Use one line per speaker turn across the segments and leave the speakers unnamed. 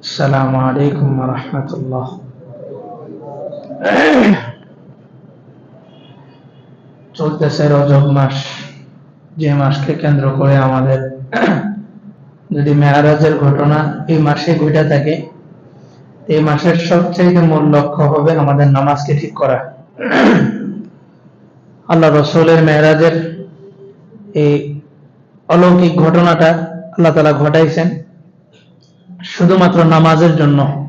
السلام عليكم ورحمة الله চলতেছে রজব মাস যে মাসকে কেন্দ্র করে আমাদের যদি মেয়ারাজের ঘটনা এই মাসে ঘটে থাকে এই মাসের সবচেয়ে মূল লক্ষ্য হবে আমাদের নামাজকে ঠিক করা আল্লাহ রসুলের মেয়ারাজের এই অলৌকিক ঘটনাটা আল্লাহ তালা ঘটাইছেন শুধুমাত্র নামাজের জন্য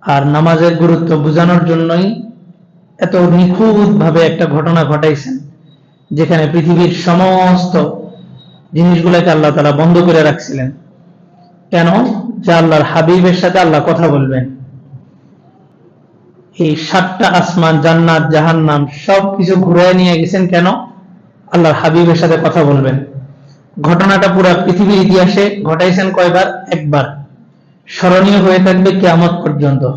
আর নামাজের গুরুত্ব বোঝানোর জন্যই এত নিখুঁত ভাবে একটা ঘটনা ঘটাইছেন, যেখানে পৃথিবীর সমস্ত জিনিসগুলোকে আল্লাহ তারা বন্ধ করে রাখছিলেন। কেন? যে আল্লাহর হাবিবের সাথে আল্লাহ কথা বলবেন। এই সাতটা আসমান, জান্নাত, জাহান্নাম সব কিছু ঘুরে নিয়ে গেছেন কেন? আল্লাহর হাবিবের সাথে কথা বলবেন। ঘটনাটা পুরো পৃথিবীর ইতিহাসে ঘটাইছেন কয়বার? একবার। স্মরণীয় হয়ে থাকবে কেয়ামত পর্যন্ত।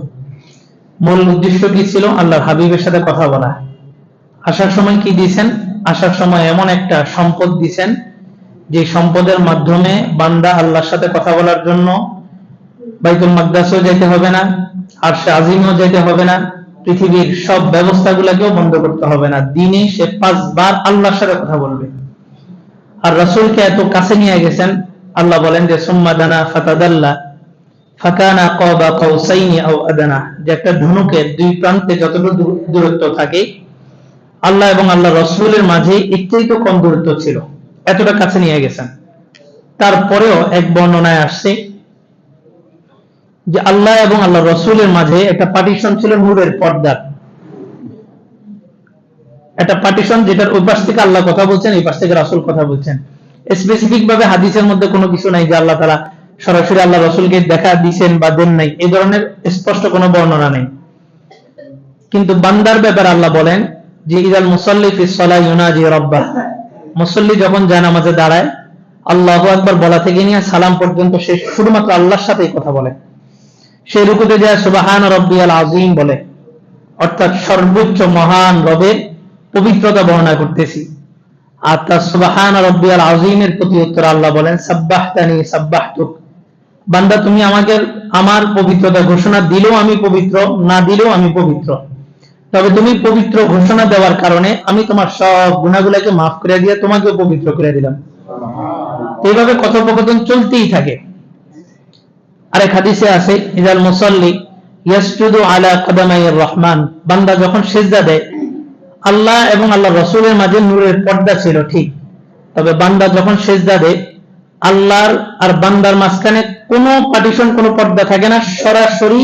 মূল উদ্দেশ্য কি ছিল? আল্লাহর হাবিবের সাথে কথা বলা। আসার সময় কি দিয়েছেন? আসার সময় এমন একটা সম্পদ দিছেন যে সম্পদের মাধ্যমে বান্দা আল্লাহর সাথে কথা বলার জন্য বাইতুল মাকদাসও যেতে হবে না আর সে আজিমও যেতে হবে না, পৃথিবীর সব ব্যবস্থাগুলোকেও বন্ধ করতে হবে না। দিনে সে পাঁচবার আল্লাহর সাথে কথা বলবে। আর রসুলকে এত কাছে নিয়ে গেছেন, আল্লাহ বলেন যে, সুম্মা দানা ফাতাদাল্লা। ফাকানা কবা কৌসাইনি আও আদানা, যে একটা ধনুকের দুই প্রান্তে যতটুকু দূরত্ব থাকে, আল্লাহ এবং আল্লাহ রসুলের মাঝে একটাই তো কম দূরত্ব ছিল, এতটা কাছে নিয়ে গেছেন। তারপরেও এক বর্ণনায় আসছে যে আল্লাহ এবং আল্লাহ রসুলের মাঝে একটা পার্টিশন ছিল নূরের পর্দার। একটা পার্টিশন যেটার ওই পাশ থেকে আল্লাহ কথা বলছেন, এই পাশ থেকে রাসুল কথা বলছেন। স্পেসিফিক ভাবে হাদিসের মধ্যে কোনো কিছু নাই যে আল্লাহ তারা সরাসরি আল্লাহ রসুলকে দেখা দিছেন বা দেন নাই এই ধরনের স্পষ্ট কোনো বর্ণনা নেই। কিন্তু বান্দার ব্যাপারে আল্লাহ বলেন যে, ইদাল মুসল্লি ফি সলাই ইউনাজি রব্বা মুসল্লি যখন যায় নামাজে দাঁড়ায়, আল্লাহ একবার বলা থেকে নিয়ে সালাম পর্যন্ত সে শুধুমাত্র আল্লাহর সাথেই কথা বলে। সেই রুকুতে যায়, সুবাহান রব্বিয়াল আজিম বলে। অর্থাৎ সর্বোচ্চ মহান রবের পবিত্রতা বর্ণনা করতেছি। আর তার সুবাহান রব্বিয়াল আজিমের প্রতি উত্তর আল্লাহ বলেন, সাব্বাহতানি সাব্বাহতুক। বান্দা, তুমি আমাকে আমার পবিত্রতা ঘোষণা দিলেও আমি পবিত্র, না দিলেও আমি পবিত্র। তবে তুমি পবিত্র ঘোষণা দেওয়ার কারণে আমি তোমার সব গুণাগুলাকে মাফ করে দিয়ে তোমাকেও পবিত্র করে দিলাম। এইভাবে কথোপকথন চলতেই থাকে। আরেক হাদিসে আছে ইজাল মুসল্লি ইয়াসজুদু আলা কাদামাইর রহমান। বান্দা যখন সেজদা দেয়, আল্লাহ এবং আল্লাহ রসুলের মাঝে নূরের পর্দা ছিল ঠিক। তবে বান্দা যখন সেজদা দেয়, আল্লাহর আর বান্দার মাঝখানে কোনো পার্টিশন কোনো পর্দা থাকে না, সরাসরি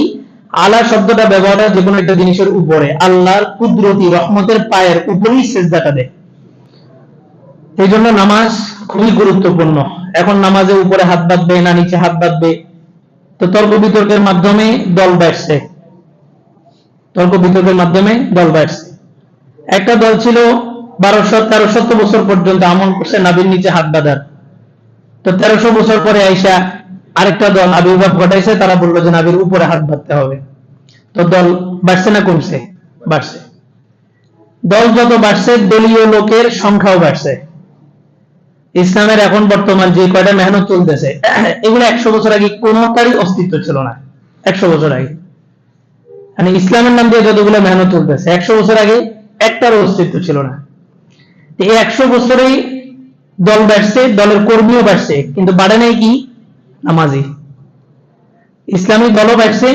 আলা শব্দটা ব্যবহার হয় যে কোনো একটা জিনিসের উপরে। আল্লাহর কুদরতি রহমতের পায়ের উপরেই সেজদাটা দেয়। এই জন্য নামাজ খুবই গুরুত্বপূর্ণ। এখন নামাজে উপরে হাত বাঁধবে না, নিচে হাত বাঁধবে। তো তর্ক বিতর্কের মাধ্যমে দল বাড়ছে। তর্ক বিতর্কের মাধ্যমে দল বাড়ছে। একটা দল ছিল বারোশো, তেরোশো বছর পর্যন্ত আমল করছে, নাবির নিচে হাত বাঁধার। তো তেরোশো বছর পরে আইসা আরেকটা দল আবির্ভাব ঘটাইছে, তারা বলল যে নাবির উপরে হাত বাঁধতে হবে। তো দল বাড়ছে না কমছে? বাড়ছে। দল যত বাড়ছে, দলীয় লোকের সংখ্যাও বাড়ছে। ইসলামের এখন বর্তমান যে কয়টা মেহনত চলতেছে, এগুলো একশো বছর আগে কোনোটারই অস্তিত্ব ছিল না। একশো বছর আগে। মানে ইসলামের নাম দিয়ে যতগুলো মেহনত চলতেছে, একশো বছর আগে একটারও অস্তিত্ব ছিল না। এই একশো বছরেই দল বাড়ছে, দলের কর্মীও বাড়ছে। কিন্তু বাড়ে নাই কি? নামাজি। ইসলামিক দলও বাড়ছে,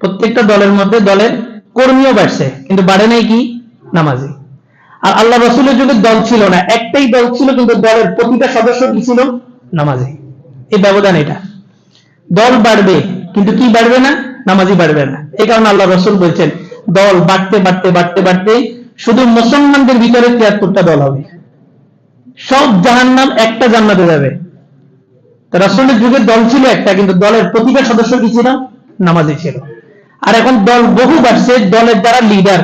প্রত্যেকটা দলের মধ্যে দলের কর্মীও বাড়ছে, কিন্তু বাড়ে নাই কি? নামাজি। আর আল্লাহ রসুলের যুগে দল ছিল না, একটাই দল ছিল, কিন্তু দলের প্রতিটা সদস্য কি ছিল? নামাজি। এই ব্যবধান এটা। দল বাড়বে, কিন্তু কি বাড়বে না? নামাজি বাড়বে না। এই কারণে আল্লাহ রসুল বলছেন, দল বাড়তে বাড়তে বাড়তে বাড়তে শুধু মুসলমানদের ভিতরে তিয়াত্তরটা দল হবে। সব জাহান্নাম একটা জান্নাতে যাবে। রাসূলের যুগে দল ছিল একটা, কিন্তু দলের প্রতিটা সদস্য কি ছিল? নামাজি ছিল। আর এখন দল বহু বাড়ছে, দলের যারা লিডার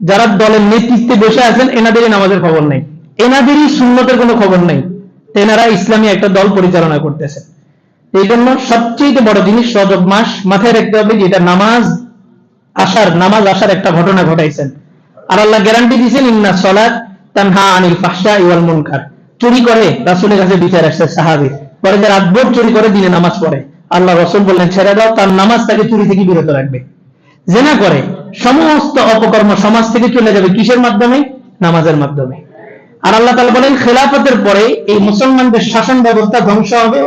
যারা দলের নেতৃত্বে বসে আছেন, এনাদেরই নামাজের খবর নেই। এনাদেরই সুন্নতের কোনো খবর নেই। তো এনারা ইসলামী একটা দল পরিচালনা করতেছে। এই জন্য সবচেয়ে বড় জিনিস রজব মাস, মাথায় রাখতে হবে যে এটা নামাজ আসার নামাজ আসার একটা ঘটনা ঘটাইছেন। আর আল্লাহ গ্যারান্টি দিয়েছেন, ইন্না সলাত তানহা আনিল ফাহশা ইওয়াল মুনকার। চুরি করে রাসূলের কাছে বিচার আসছে সাহাবী পরে যে রাতভর চুরি করে দিনে নামাজ পড়ে। আল্লাহ রসুল বললেন, ছেড়ে দাও, তার নামাজ তাকে চুরি থেকে বিরত রাখবে। জেনা করে, সমস্ত অপকর্ম সমাজ থেকে চলে যাবে কিসের মাধ্যমে? নামাজের মাধ্যমে। আর আল্লাহ তাআলা বলেন, খেলাফতের পরে এই মুসলমানদের শাসন ব্যবস্থা ধ্বংস হবে।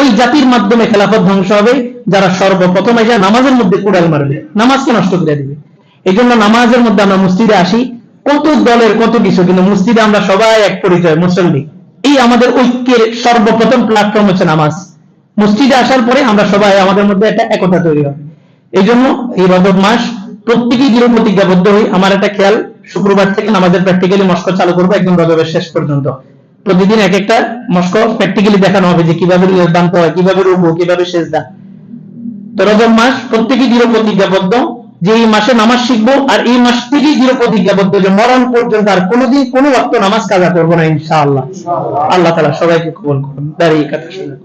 ওই জাতির মাধ্যমে খেলাফত ধ্বংস হবে, যারা সর্বপ্রথম এসে নামাজের মধ্যে কুড়াল মারবে, নামাজকে নষ্ট করে দিবে। এই জন্য নামাজের মধ্যে আমরা মসজিদে আসি কত দলের কত কিছু, কিন্তু মসজিদে আমরা সবাই এক পরিচয়, মুসল্লি। এই আমাদের ঐক্যের সর্বপ্রথম প্ল্যাটফর্ম হচ্ছে নামাজ। মসজিদে আসার পরে আমরা সবাই আমাদের মধ্যে একটা একতা তৈরি হয়। এই জন্য এই রজব মাস প্রত্যেকেই দৃঢ় প্রতিজ্ঞাবদ্ধ হই আমার একটা খেয়াল, শুক্রবার থেকে আমাদের প্র্যাকটিক্যালি মস্ক চালু করব, একদম রজবের শেষ পর্যন্ত। প্রতিদিন এক একটা মস্ক প্র্যাকটিক্যালি দেখানো হবে যে কীভাবে দান্ত হয় কীভাবে রুবো কীভাবে শেষ দা তো রজব মাস প্রত্যেকেই দৃঢ় প্রতিজ্ঞাবদ্ধ যে এই মাসে নামাজ শিখব আর এই মাস থেকেই দৃঢ় প্রতিজ্ঞাবদ্ধ যে মরণ পর্যন্ত আর কোনোদিন কোনো অর্থ নামাজ কাজা করব না, ইনশাআল্লাহ। আল্লাহ তালা সবাইকে কবল করুন। দাঁড়িয়ে কথা শুনে।